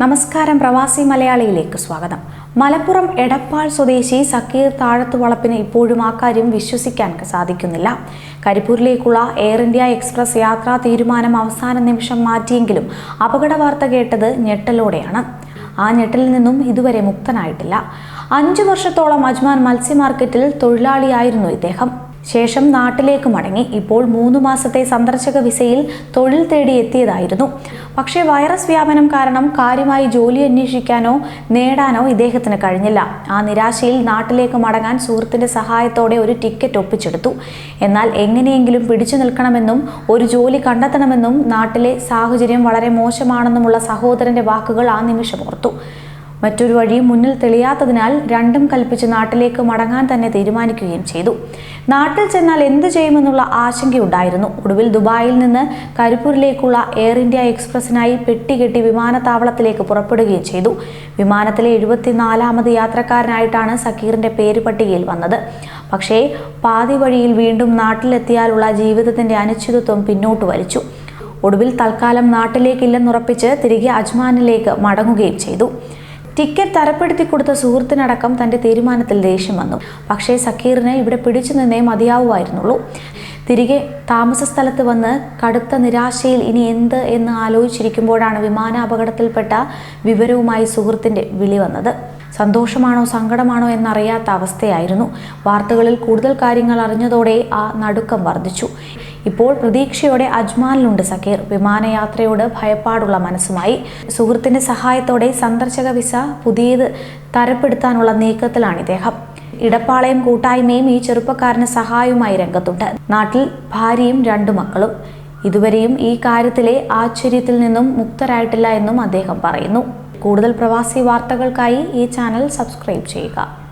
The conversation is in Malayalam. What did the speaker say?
നമസ്കാരം പ്രവാസി മലയാളിയിലേക്ക് സ്വാഗതം. മലപ്പുറം എടപ്പാൾ സ്വദേശി സക്കീർ താഴത്തുവളപ്പിന് ഇപ്പോഴും ആ കാര്യം വിശ്വസിക്കാൻ സാധിക്കുന്നില്ല. കരിപ്പൂരിലേക്കുള്ള എയർ ഇന്ത്യ എക്സ്പ്രസ് യാത്രാ തീരുമാനം അവസാന നിമിഷം മാറ്റിയെങ്കിലും അപകട വാർത്ത കേട്ടത് ഞെട്ടലോടെയാണ്. ആ ഞെട്ടലിൽ നിന്നും ഇതുവരെ മുക്തനായിട്ടില്ല. അഞ്ചു വർഷത്തോളം അജ്മാൻ മത്സ്യ മാർക്കറ്റിൽ തൊഴിലാളിയായിരുന്നു ഇദ്ദേഹം. ശേഷം നാട്ടിലേക്ക് മടങ്ങി ഇപ്പോൾ മൂന്ന് മാസത്തെ സന്ദർശക വിസയിൽ തൊഴിൽ തേടി എത്തിയതായിരുന്നു. പക്ഷേ വൈറസ് വ്യാപനം കാരണം കാര്യമായി ജോലി അന്വേഷിക്കാനോ നേടാനോ ഇദ്ദേഹത്തിന് കഴിഞ്ഞില്ല. ആ നിരാശയിൽ നാട്ടിലേക്ക് മടങ്ങാൻ സുഹൃത്തിന്റെ സഹായത്തോടെ ഒരു ടിക്കറ്റ് ഒപ്പിച്ചെടുത്തു. എന്നാൽ എങ്ങനെയെങ്കിലും പിടിച്ചു നിൽക്കണമെന്നും ഒരു ജോലി കണ്ടെത്തണമെന്നും നാട്ടിലെ സാഹചര്യം വളരെ മോശമാണെന്നുമുള്ള സഹോദരന്റെ വാക്കുകൾ ആ നിമിഷം ഓർത്തു. മറ്റൊരു വഴി മുന്നിൽ തെളിയാത്തതിനാൽ രണ്ടും കൽപ്പിച്ച് നാട്ടിലേക്ക് മടങ്ങാൻ തന്നെ തീരുമാനിക്കുകയും ചെയ്തു. നാട്ടിൽ ചെന്നാൽ എന്ത് ചെയ്യുമെന്നുള്ള ആശങ്കയുണ്ടായിരുന്നു. ഒടുവിൽ ദുബായിൽ നിന്ന് കരിപ്പൂരിലേക്കുള്ള എയർ ഇന്ത്യ എക്സ്പ്രസിനായി പെട്ടികെട്ടി വിമാനത്താവളത്തിലേക്ക് പുറപ്പെടുകയും ചെയ്തു. വിമാനത്തിലെ എഴുപത്തിനാലാമത് യാത്രക്കാരനായിട്ടാണ് സക്കീറിന്റെ പേര് പട്ടികയിൽ വന്നത്. പക്ഷേ പാതി വഴിയിൽ വീണ്ടും നാട്ടിലെത്തിയാലുള്ള ജീവിതത്തിന്റെ അനിശ്ചിതത്വം പിന്നോട്ട് വലിച്ചു. ഒടുവിൽ തൽക്കാലം നാട്ടിലേക്കില്ലെന്നുറപ്പിച്ച് തിരികെ അജ്മാനിലേക്ക് മടങ്ങുകയും ചെയ്തു. ടിക്കറ്റ് തരപ്പെടുത്തി കൊടുത്ത സുഹൃത്തിനടക്കം തന്റെ തീരുമാനത്തിൽ ദേഷ്യം വന്നു. പക്ഷേ സക്കീറിന് ഇവിടെ പിടിച്ചു നിന്നേ മതിയാവുമായിരുന്നുള്ളൂ. തിരികെ താമസ സ്ഥലത്ത് വന്ന് കടുത്ത നിരാശയിൽ ഇനി എന്ത് എന്ന് ആലോചിച്ചിരിക്കുമ്പോഴാണ് വിമാന അപകടത്തിൽപ്പെട്ട വിവരവുമായി സുഹൃത്തിന്റെ വിളി വന്നത്. സന്തോഷമാണോ സങ്കടമാണോ എന്നറിയാത്ത അവസ്ഥയായിരുന്നു. വാർത്തകളിൽ കൂടുതൽ കാര്യങ്ങൾ അറിഞ്ഞതോടെ ആ നടുക്കം വർദ്ധിച്ചു. ഇപ്പോൾ പ്രതീക്ഷയോടെ അജ്മാനിലുണ്ട് സക്കീർ. വിമാനയാത്രയോട് ഭയപ്പാടുള്ള മനസ്സുമായി. സുഹൃത്തിന്റെ സഹായത്തോടെ സന്ദർശക വിസ പുതിയത് തരപ്പെടുത്താനുള്ള നീക്കത്തിലാണ് ഇദ്ദേഹം. ഇടപ്പാളയം കൂട്ടായ്മയും ഈ ചെറുപ്പക്കാരന് സഹായവുമായി രംഗത്തുണ്ട്. നാട്ടിൽ ഭാര്യയും രണ്ടു മക്കളും. ഇതുവരെയും ഈ കാര്യത്തിലെ ആശ്ചര്യത്തിൽ നിന്നും മുക്തരായിട്ടില്ല എന്നും അദ്ദേഹം പറയുന്നു. കൂടുതൽ പ്രവാസി വാർത്തകൾക്കായി ഈ ചാനൽ സബ്സ്ക്രൈബ് ചെയ്യുക.